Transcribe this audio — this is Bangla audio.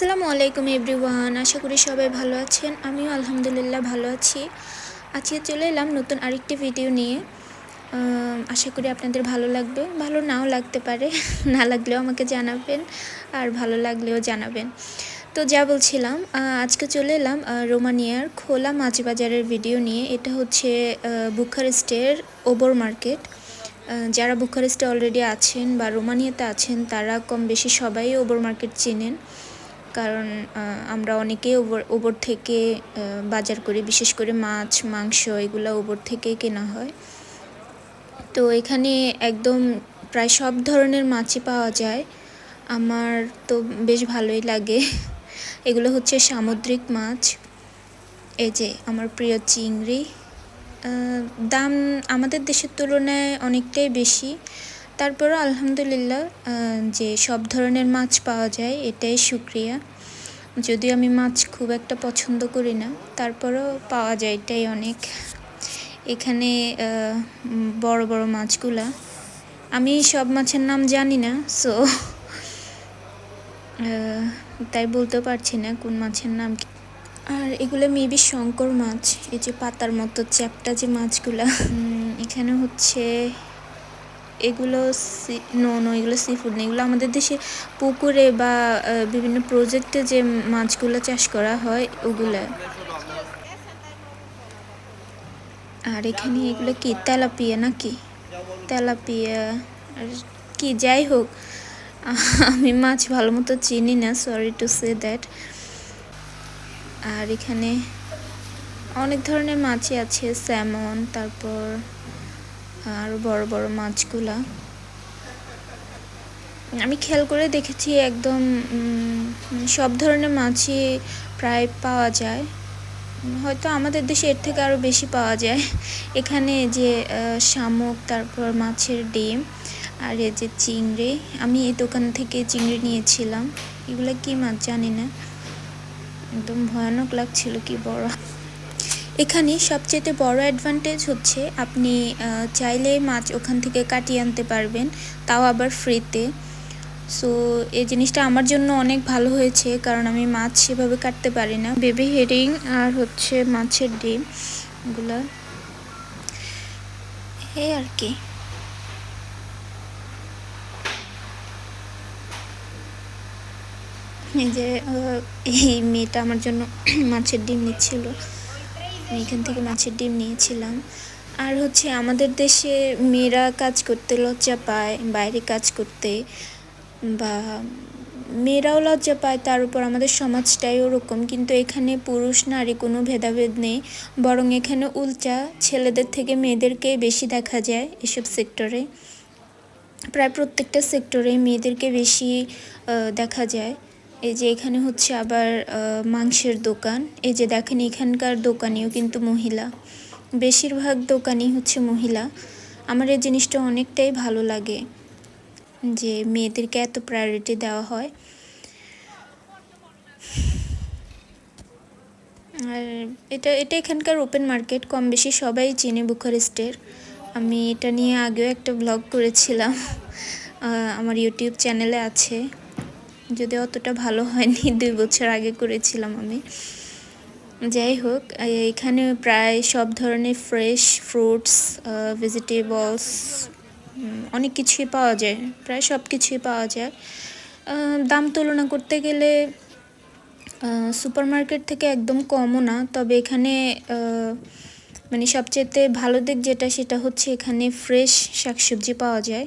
আসসালামু আলাইকুম এভরিওয়ান, আশা করি সবাই ভালো আছেন। আমিও আলহামদুলিল্লাহ ভালো আছি। আজকে চলে এলাম নতুন আরেকটি ভিডিও নিয়ে। আশা করি আপনাদের ভালো লাগবে। ভালো নাও লাগতে পারে, না লাগলেও আমাকে জানাবেন, আর ভালো লাগলেও জানাবেন। তো যা বলছিলাম আজকে চলে এলাম রোমানিয়ার খোলা মাছ বাজারের ভিডিও নিয়ে। এটা হচ্ছে বুখারেস্টের ওবর মার্কেট। যারা বুখারেস্টে অলরেডি আছেন বা রোমানিয়াতে আছেন, তারা কম বেশি সবাই ওবর মার্কেট চেনেন। কারণ আমরা অনেকেই ওবর ওবর থেকে বাজার করি, বিশেষ করে মাছ, মাংস, এগুলো ওবর থেকেই কেনা হয়। তো এখানে একদম প্রায় সব ধরনের মাছই পাওয়া যায়। আমার তো বেশ ভালোই লাগে। এগুলো হচ্ছে সামুদ্রিক মাছ। এই যে আমার প্রিয় চিংড়ি। দাম আমাদের দেশের তুলনায় অনেকটাই বেশি। তারপরও আলহামদুলিল্লাহ যে সব ধরনের মাছ পাওয়া যায়, এটাই সুক্রিয়া যদিও আমি মাছ খুব একটা পছন্দ করি না তারপরও পাওয়া যায় এটাই অনেক। এখানে বড় বড় মাছগুলা। আমি সব মাছের নাম জানি না সো তাই বলতে পারছি না কোন মাছের নাম কি। আর এগুলো মেবি শঙ্কর মাছ এই যে পাতার মতো চ্যাপটা যে মাছগুলা। এখানে হচ্ছে এগুলো নো নো, এগুলো সি ফুড না এগুলো আমাদের দেশে পুকুরে বা বিভিন্ন প্রজেক্টে যে মাছগুলো চাষ করা হয়, ওগুলো। আর এখানে এগুলো কি, তেলাপিয়া নাকি? তেলাপিয়া, আর কি, যাই হোক, আমি মাছ ভালো মতো চিনি না সরি টু সে দ্যাট আর এখানে অনেক ধরনের মাছই আছে স্যামন তারপর আরও বড় বড় মাছগুলা। আমি খেয়াল করে দেখেছি একদম সব ধরনের মাছই প্রায় পাওয়া যায়। হয়তো আমাদের দেশে এর থেকে আরও বেশি পাওয়া যায়। এখানে যে শামুক, তারপর মাছের ডিম, আর এই যে চিংড়ি, আমি এই দোকান থেকে চিংড়ি নিয়েছিলাম। এগুলো কি মাছ জানি না। একদম ভয়ানক লাগছিল, কি বড়। এখানে সবচেয়ে বড় অ্যাডভান্টেজ হচ্ছে আপনি চাইলে মাছ ওখান থেকে কাটিয়ে আনতে পারবেন, তাও আবার ফ্রিতে সো এই জিনিসটা আমার জন্য অনেক ভালো হয়েছে, কারণ আমি মাছ সেভাবে কাটতে পারি না। বেবি হেডিং আর হচ্ছে মাছের ডিম, এগুলা। এই আর কি। যে এই মেয়েটা আমার জন্য মাছের ডিম নিচ্ছিল। আমি এখান থেকে মাছের ডিম নিয়েছিলাম। আর হচ্ছে আমাদের দেশে মেয়েরা কাজ করতে লজ্জা পায়, বাইরে কাজ করতে বা মেয়েরাও লজ্জা পায়, তার উপর আমাদের সমাজটাই ওরকম। কিন্তু এখানে পুরুষ, নারী কোনো ভেদাভেদ নেই। বরং এখানে উল্টা ছেলেদের থেকে মেয়েদেরকেই বেশি দেখা যায় এসব সেক্টরে। প্রায় প্রত্যেকটা সেক্টরে মেয়েদেরকে বেশি দেখা যায়। এই যে এখানে হচ্ছে আবার মাংসের দোকান। এই যে দেখেন এখানকার দোকানিও কিন্তু মহিলা। বেশিরভাগ দোকানই হচ্ছে মহিলা। আমার এই জিনিসটা অনেকটাই ভালো লাগে যে মেয়েদেরকে এত প্রায়োরিটি দেওয়া হয়। আর এটা এটা এখানকার ওপেন মার্কেট কম বেশি সবাই চেনে বুখারেস্টের আমি এটা নিয়ে আগেও একটা ব্লগ করেছিলাম। আমার ইউটিউব চ্যানেলে আছে। যদি অতটা ভালো হয়নি, দুই বছর আগে করেছিলাম আমি। যাই হোক এখানে প্রায় সব ধরনের ফ্রেশ ফ্রুটস ভেজিটেবলস অনেক কিছুই পাওয়া যায়, প্রায় সব কিছুই পাওয়া যায়। দাম তুলনা করতে গেলে সুপার মার্কেট থেকে একদম কমও না, তবে এখানে মানে সবচেয়ে ভালো দিক যেটা, সেটা হচ্ছে এখানে ফ্রেশ শাকসবজি পাওয়া যায়।